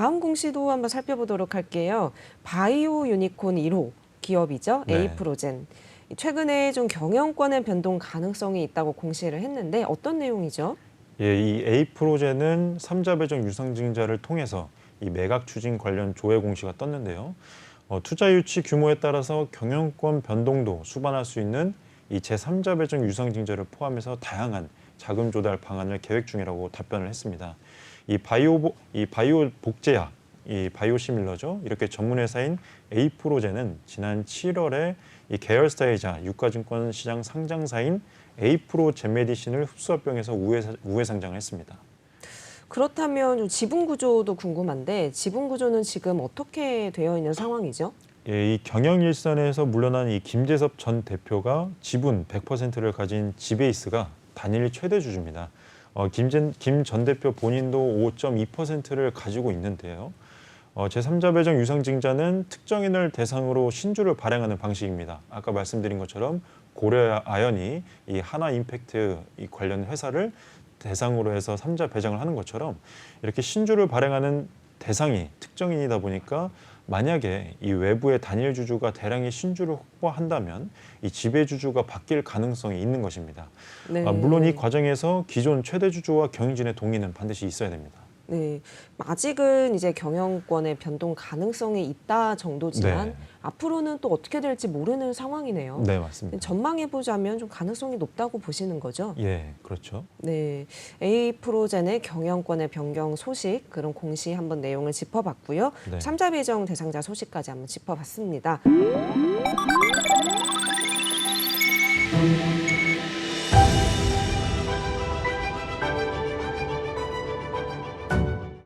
다음 공시도 한번 살펴보도록 할게요. 바이오 유니콘 1호 기업이죠. 네. 에이프로젠. 최근에 좀 경영권의 변동 가능성이 있다고 공시를 했는데 어떤 내용이죠? 예, 이 에이프로젠은 삼자 배정 유상증자를 통해서 이 매각 추진 관련 조회 공시가 떴는데요. 어, 투자 유치 규모에 따라서 경영권 변동도 수반할 수 있는 이 제3자 배정 유상증자를 포함해서 다양한 자금 조달 방안을 계획 중이라고 답변을 했습니다. 이 바이오 보- 이 바이오 복제약 이 바이오시밀러죠. 이렇게 전문 회사인 에이프로젠은 지난 7월에 이 계열사이자 유가증권 시장 상장사인 에이프로 젠메디신을 흡수합병해서 우회, 사- 우회 상장을 했습니다. 그렇다면 좀 지분 구조도 궁금한데 지분 구조는 지금 어떻게 되어 있는 상황이죠? 예, 이 경영 일선에서 물러난 이 김재섭 전 대표가 지분 100%를 가진 지베이스가 단일 최대 주주입니다. 어, 김전 대표 본인도 5.2%를 가지고 있는데요. 어, 제3자 배정 유상증자는 특정인을 대상으로 신주를 발행하는 방식입니다. 아까 말씀드린 것처럼 고려 아연이 이 하나 임팩트 이 관련 회사를 대상으로 해서 삼자 배정을 하는 것처럼 이렇게 신주를 발행하는 대상이 특정인이다 보니까 만약에 이 외부의 단일 주주가 대량의 신주를 확보한다면 이 지배 주주가 바뀔 가능성이 있는 것입니다. 네. 아, 물론 이 과정에서 기존 최대 주주와 경영진의 동의는 반드시 있어야 됩니다. 네. 아직은 이제 경영권의 변동 가능성이 있다 정도지만 네. 앞으로는 또 어떻게 될지 모르는 상황이네요. 네, 맞습니다. 전망해 보자면 좀 가능성이 높다고 보시는 거죠? 예, 그렇죠. 네, A 프로젠의 경영권의 변경 소식 그런 공시 한번 내용을 짚어봤고요. 네. 삼자 배정 대상자 소식까지 한번 짚어봤습니다.